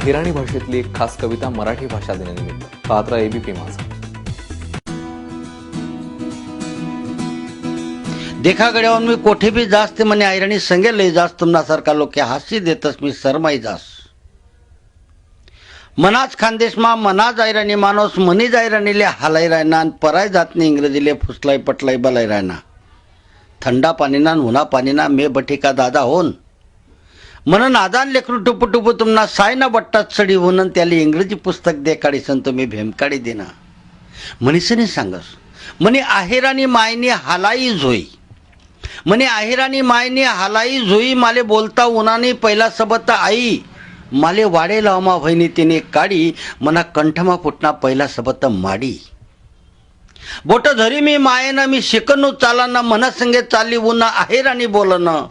अहिराणी भाषेतली एक खास कविता मराठी भाषा दिनानिमित्त. पात्र एबीपी माझा. देखा गड्यावर मी कोठे बी जास्त म्हणे अहिराणी संगे लय जास्त तुमनासारखा लोक हास्य देतस मी सरमाई जास. मनाच खानदेशमा मनाच अहिराणी माणूस मनीज ऐराणीले हालाय रायना आणि पराय जातनी इंग्रजीले फुसलाई पटलाई बलाई रायना. थंडा पाणीना आणि उन्हा पाणीना मे बठिका दादा होन. म्हणून नादान लेकरू टुपू टुपू तुमना सायना बट्टात सडी होऊन त्याला इंग्रजी पुस्तक दे काढीसन तुम्ही भेमकाडी देना. म्हणीसने सांगस म्हणे आहेरानी मायनी हालाई झोई म्हणे आहेरानी मायनी हालाई झोई माले बोलता उन्हाने पहिला सबत आई. माले वाडे लावमा भैनी तिने काढी मना कंठमा फुटना पहिला सबत माडी. बोट धरी मी मायेनं मी शिकनू चालाना मना संगे चालली उन्हा आहेरानी बोलणं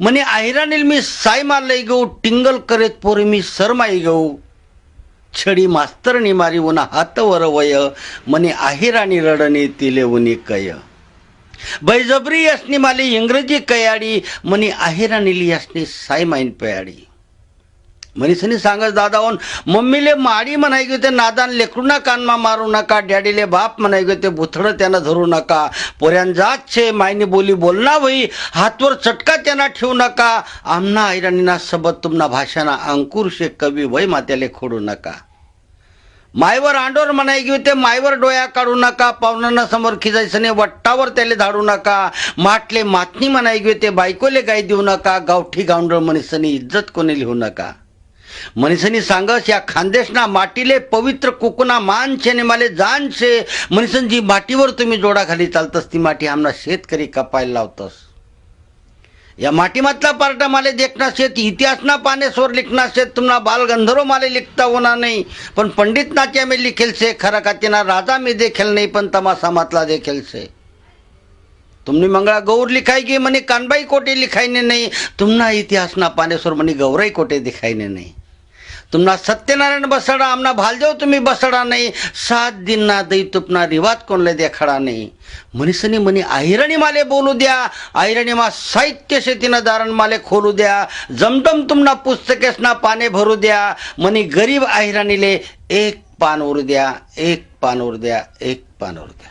म्हणे आहिरानेल मी साय मारलंय गहू टिंगल करेत पोरे मी सरमाई गहू. छडी मास्तर मारी उन्हा हातवर वय म्हणे आहिराणी रडणे तिले उनी कय. बैजबरी असणी माली इंग्रजी कयाडी म्हणे आहिराणी साय माईन पयाडी. मनीसनी सांगस होऊन मम्मीले माडी म्हणाय गे ते नादान लेकरूना कानमा मारू नका डॅडीले बाप म्हणाय गे ते बुथडं त्यांना धरू नका. पोऱ्यान जात छे मायनी बोली बोलना वही हातवर चटका त्यांना ठेवू नका. आमना ऐराणीना सबत तुमना भाषाना अंकुर शे कवी वय मात्याले खोडू नका. मायवर आंडोर म्हणाय घेऊ ते मायवर डोया काढू नका पाहुण्यांना समोर खिजायचं नाही वट्टावर त्याले धाडू नका. माटले मातनी म्हणाय घेऊ ते बायकोले गाय देऊ नका गावठी गावंडळ मनीसनी इज्जत कोणी लिहू नका. म्हणीसनी सांगस या खानदेशना माटीले पवित्र कुकुना मान छे ने माले जान छे म्हणीसन जी माटीवर तुम्ही जोडा खाली चालतस ती माटी आमना शेतकरी कपायला लावतस. या माटीमधला पार्टा माले देखना शेत इतिहासना पानेश्वर लिखना शेत तुम्हाला बालगंधर्व माले लिखता होणार नाही. पण पंडित नाट्या मी लिखेल से खरा कातीना राजा मी देखेल नाही पण तमासा मातला देखेल से. तुमने मंगळा गौर लिखाई गे म्हणे कानबाई कोटे लिखायने नाही तुम्हाला इतिहासना पानेश्वर म्हणे गौराई कोटे दिखायने नाही. तुमना सत्यनारायण बसडा आमना भालजाव तुम्ही बसडा नाही। सात दिन ना तुपना रिवाज कोणले देखाडा नाही। मनीसनी म्हणी आहिरणी माले बोलू द्या आहिरणी मा साहित्य शेतीनं दारण माले खोलू द्या जमदम तुमना पुस्तकेसना पाने भरू द्या म्हणी गरीब आहिराणीले एक पान उरू द्या एक पान उरू द्या एक पान उरू द्या।